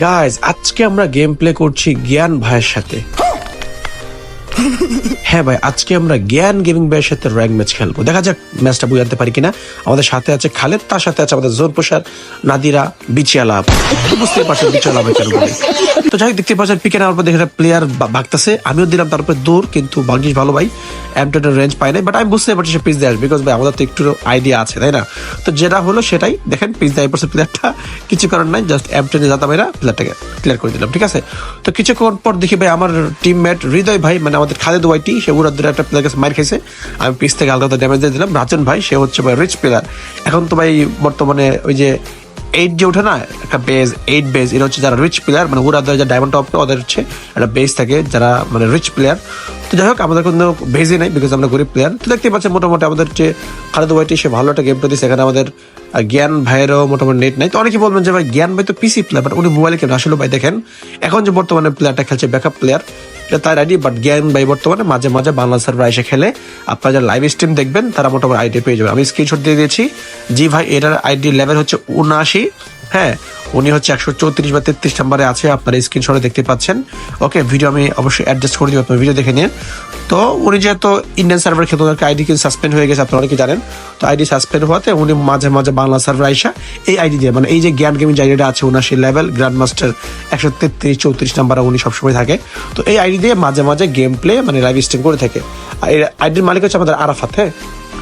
Guys আজকে আমরা game play করছি জ্ঞান ভাইয়ের সাথে। হ্যাঁ ভাই, আজকে আমরা জ্ঞান গেমিং ভাইয়ের সাথে র্যাঙ্ক ম্যাচ খেলব। দেখা যাক ম্যাচটা বুঝে আনতে পারি কিনা। আমাদের সাথে আছে খালেদ, তার সাথে আছে আমাদের জোর প্রসার নাদিরা বিচিয়ালাভ বুঝতে পারছেন বিচিয়ালাভ কেন বলি তো যাই দেখতে পাচ্ছেন পিকে নেওয়ার পর দেখে প্লেয়ার ভাগতেছে। আমিও দিলাম তার উপরে দৌড় কিন্তু ভাগ্যিস ভালো ভাই। এম টেনের রেঞ্জ পাই নাই বাট আমি বুঝতে পারছি সে পিস দেয় বিকজ ভাই, আমাদের তো একটু আইডিয়া আছে, তাই না? তো যেটা হলো সেটাই। দেখেন পিস দেয় পড়ছে প্লেয়ারটা কিছু কারণ নাই জাস্ট এম টেনে যাতা ভাইরা প্লেয়ারটাকে ক্লিয়ার করে দিলাম, ঠিক আছে? তো কিছুক্ষণ পর দেখি ভাই, আমার টিমমেট হৃদয় ভাই মানে আমাদের খালেদ ওয়াইটি সে উড়ার একটা প্লেয়ার কাছে মার খাইছে। আমি পিস থেকে আলাদা ড্যামেজ দিয়ে দিলাম। রাজন ভাই, সে হচ্ছে ভাই রিচ প্লেয়ার এখন তো ভাই বর্তমানে ওই যে এইট যে ওঠে না, একটা বেজ এইট বেজ এটা হচ্ছে যারা রিচ প্লেয়ার মানে ওরা যারা ডায়মন্ড টপ ওদের হচ্ছে একটা বেজ থাকে যারা মানে রিচ প্লেয়ার তো যাই হোক, আমাদের কোনো বেজই নাই বিকজ আমরা গরিব প্লেয়ার তো দেখতে পাচ্ছেন মোটামুটি আমাদের যে খালেদ ওয়াইটি সে ভালো একটা গেম দিচ্ছে এখানে আমাদের জ্ঞান ভাইয়েরও মোটামুটি নেট নাই। তো অনেকে বলবেন যে ভাই, জ্ঞান ভাই তো পিসি প্লেয়ার বাট উনি মোবাইলে কেন আসলে ভাই দেখেন, এখন যে বর্তমানে প্লেয়ারটা খেলছে ব্যাকআপ প্লেয়ার এটা তার আইডি বাট জ্ঞান ভাই বর্তমানে মাঝে মাঝে বাংলা সার্ভার এসে খেলে। আপনারা যারা লাইভ স্ট্রিম দেখবেন, তারা মোটামুটি আইডি পেয়ে যাবে আমি স্ক্রিনশট দিয়ে দিয়েছি। জি ভাই, এটার আইডি লেভেল হচ্ছে উনআশি। হ্যাঁ উনি হচ্ছে একশো চৌত্রিশ বা তেত্রিশ নাম্বারে আছে, আপনারা স্ক্রিনশটে দেখতে পাচ্ছেন। ওকে ভিডিও আমি অবশ্যই অ্যাডজাস্ট করে দিব, আপনার ভিডিও দেখে নিন। তো উনি যেহেতু ইন্ডিয়ান সার্ভার খেতে ওনাকে আইডি কিন্তু সাসপেন্ড হয়ে গেছে, আপনারা অনেকে জানেন। তো আইডি সাসপেন্ড হওয়াতে উনি মাঝে মাঝে বাংলা সার্ভার আইসা এই আইডি দিয়ে মানে এই যে জ্ঞান গেমিং আইডিটা আছে উনাশি লেভেল গ্র্যান্ড মাস্টার একশো তেত্রিশ, চৌত্রিশ নাম্বারে উনি সবসময় থাকে। তো এই আইডি দিয়ে মাঝে মাঝে গেম প্লে মানে লাইভ স্ট্রিম করে থাকে। আর এই আইডির মালিক হচ্ছে আমাদের আরাফাত হ্যাঁ?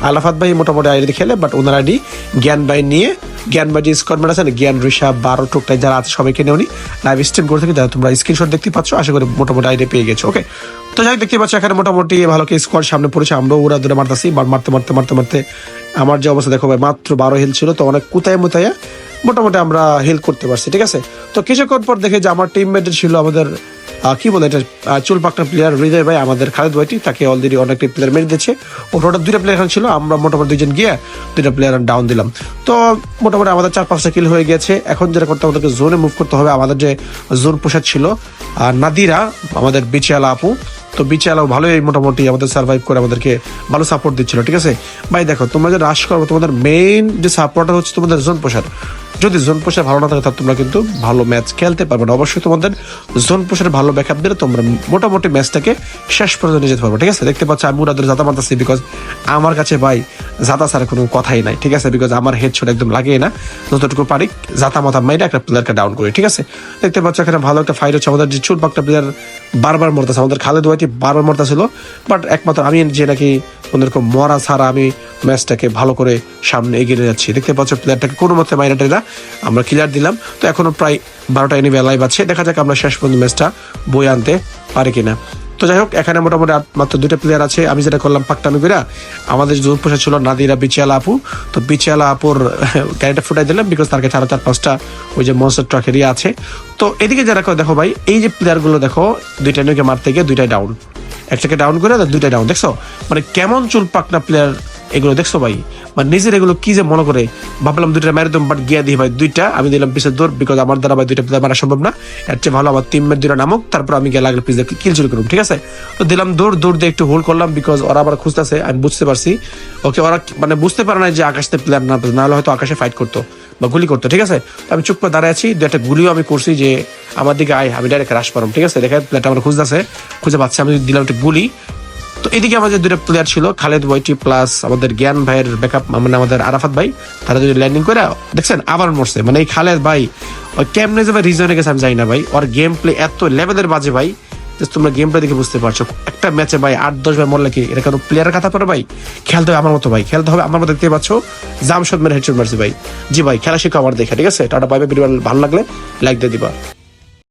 আলাফাত ভাই মোটামুটি আইডি খেলে বাট ওনার আইডি জ্ঞান ভাই নিয়ে, জ্ঞান ভাই যে স্কোয়াড আছে না, জ্ঞান ঋষা বারো টুকটাই যারা আছে সবাইকে নিয়ে উনি লাইভ স্ট্রিম করে থাকি। যারা তোমরা স্ক্রিনশট দেখতে পাচ্ছ, আশা করি মোটামুটি আইডিয়া পেয়ে গেছো। ওকে তো যাই দেখতে পাচ্ছ এখানে মোটামুটি ভালো কি স্কোয়াড সামনে পড়েছে। আমরাও ওরা দূরে মারতেছি মারতে মারতে মারতে মারতে আমার যে অবস্থা দেখো ভাই, মাত্র বারো হিল ছিল, তো অনেক কোথায় মোতায় মোটামুটি আমরা হেল্প করতে পারছি, ঠিক আছে? তো কিছুক্ষণ পর দেখে যে আমার টিমমেট ছিল আমাদের কি বলে এটা? চুল পাকনা প্লেয়ার হৃদয় ভাই, আমাদের খালেদ ভাইটি, তাকে অলরেডি অনেকটি প্লেয়ার মেরে দিয়েছে। ও টোটাল দুইটা প্লেয়ার ছিল, আমরা মোটামুটি দুইজন গিয়ে দুইটা প্লেয়ার ডাউন দিলাম। তো মোটামুটি আমাদের চার পাঁচটা কিল হয়ে গেছে। এখন যেটা করতে আমাদেরকে জোনে মুভ করতে হবে। আমাদের যে জোন পোশাক ছিল আর নাদিরা, আমাদের বিচিয়ালা আপু, তো বিচিয়ালাও ভালোই মোটামুটি আমাদের সার্ভাইভ করে আমাদেরকে ভালো সাপোর্ট দিচ্ছিল, ঠিক আছে? ভাই, দেখো, তোমরা যে রাশ করব তোমাদের মেইন যে সাপোর্টার হচ্ছে তোমাদের জোন পোশাক যদি জোন পোষার ভালো না থাকে, তাহলে তোমরা কিন্তু ভালো ম্যাচ খেলতে পারবে না। অবশ্যই তোমাদের জোন পোষার ভালো ব্যাকআপ দিলে তোমরা মোটামুটি ম্যাচটাকে শেষ পর্যন্ত নিয়ে যেতে পারবে, ঠিক আছে? দেখতে পাচ্ছ আমি ওনাদের জাতা মারতেছি বিকজ আমার কাছে ভাই জাতা ছাড়া কোনো কথাই নাই, ঠিক আছে? বিকজ আমার হেড শট একদম লাগে না। যতটুকু পারি জাতা মাথা মাইরে একটা প্লেয়ারকে ডাউন করি, ঠিক আছে? দেখতে পাচ্ছ এখানে ভালো একটা ফাইট হচ্ছে। আমাদের যে চুল পাকটা প্লেয়ার বারবার মরতেছে, আমাদের খালেদ ওয়াইটি বারবার মরতেছিল বাট একমাত্র আমি যে নাকি ওদেরকে মরা ছাড়া আমি ম্যাচটাকে ভালো করে সামনে এগিয়ে যাচ্ছি। দেখতে পাচ্ছ প্লেয়ারটাকে কোনো মতে মাইরা টেরা আমরা ক্লিয়ার দিলাম। তো এখনও প্রায় বারোটা এনিমে লাইভ আছে। দেখা যাক আমরা শেষ পর্যন্ত ম্যাচটা বই আনতে পারি কিনা। তো যাই হোক, এখানে মোটামুটি মাত্র দুটো প্লেয়ার আছে। আমি যেটা করলাম পাকটামি করে, আমাদের জোর পোষা ছিল নাদিরা বিচিয়ালা আপু তো বিচিয়ালা আপুর গাড়িটা ফুটাই দিলাম বিকজ তার কাছে চার পাঁচটা ওই যে মনস্টার ট্রাক এরিয়া আছে। তো এদিকে যারা দেখো ভাই, এই যে প্লেয়ারগুলো দেখো, দুইটা নিয়ে মারতে গিয়ে দুইটাই ডাউন একটাকে ডাউন করে দুইটা ডাউন দেখছ? মানে কেমন চুল পাকনা প্লেয়ার এগুলো দেখছ ভাই? মানে নিজের এগুলো কি যে মনে করে, ভাবলাম দুইটা মেরে দিলাম বাট গিয়া দিই ভাই, দুইটা, আমি দিলাম পিসের দৌড় বিকজ আমার দ্বারা ভাই দুইটা মারা সম্ভব না। এর চেয়ে ভালো আমার টিমের দুইটা নামক, তারপর আমি গিয়ে লাগলে পিস কিল চুরি করুন ঠিক আছে? তো দিলাম দৌড় দৌড় দিয়ে একটু হোল্ড করলাম বিকজ ওরা আবার খুঁজতেছে, আমি বুঝতে পারছি। ওকে, ওরা মানে বুঝতে পারে না যে আকাশে প্লেয়ার না না হলে হয়তো আকাশে ফাইট করতো বা গুলি করতো, ঠিক আছে? আমি চুপ করে দাঁড়ায় আছি, দু একটা গুলিও আমি করছি যে আমার দিকে আয়, আমি ডাইরেক্ট রাশ পারম ঠিক আছে? দেখে প্লেয়ারটা আমার খুঁজতেছে, খুঁজে পাচ্ছি, আমি দিলাম একটা গুলি তো এদিকে আমাদের দুটো প্লেয়ার ছিল, খালেদ ওয়াইটি প্লাস আমাদের জ্ঞান ভাইয়ের ব্যাকআপ মানে আমাদের আরাফাত ভাই, তারা যদি ল্যান্ডিং করে, দেখছেন, আবার মরছে। মানে এই খালেদ ভাই ওই কেমনে যাবে রিজনে গেছে আমি জানি না ভাই, ওর গেম প্লে এত লেভেলের বাজে ভাই, যে তোমরা গেম প্লে দেখে বুঝতে পারছ। একটা ম্যাচে ভাই আট, দশ ভাই মরলে কি এটা কোনো প্লেয়ারের কথা পড়ে ভাই? খেলতে হবে আমার মতো ভাই, খেলতে হবে আমার মতো দেখতে পাচ্ছ জামশদ মেরে হেডশট মারছি ভাই। জি ভাই, খেলা শিখো আমার দেখে, ঠিক আছে? টাটা পাইবে ভিডিও ভালো লাগলে লাইক দিয়ে দিবা।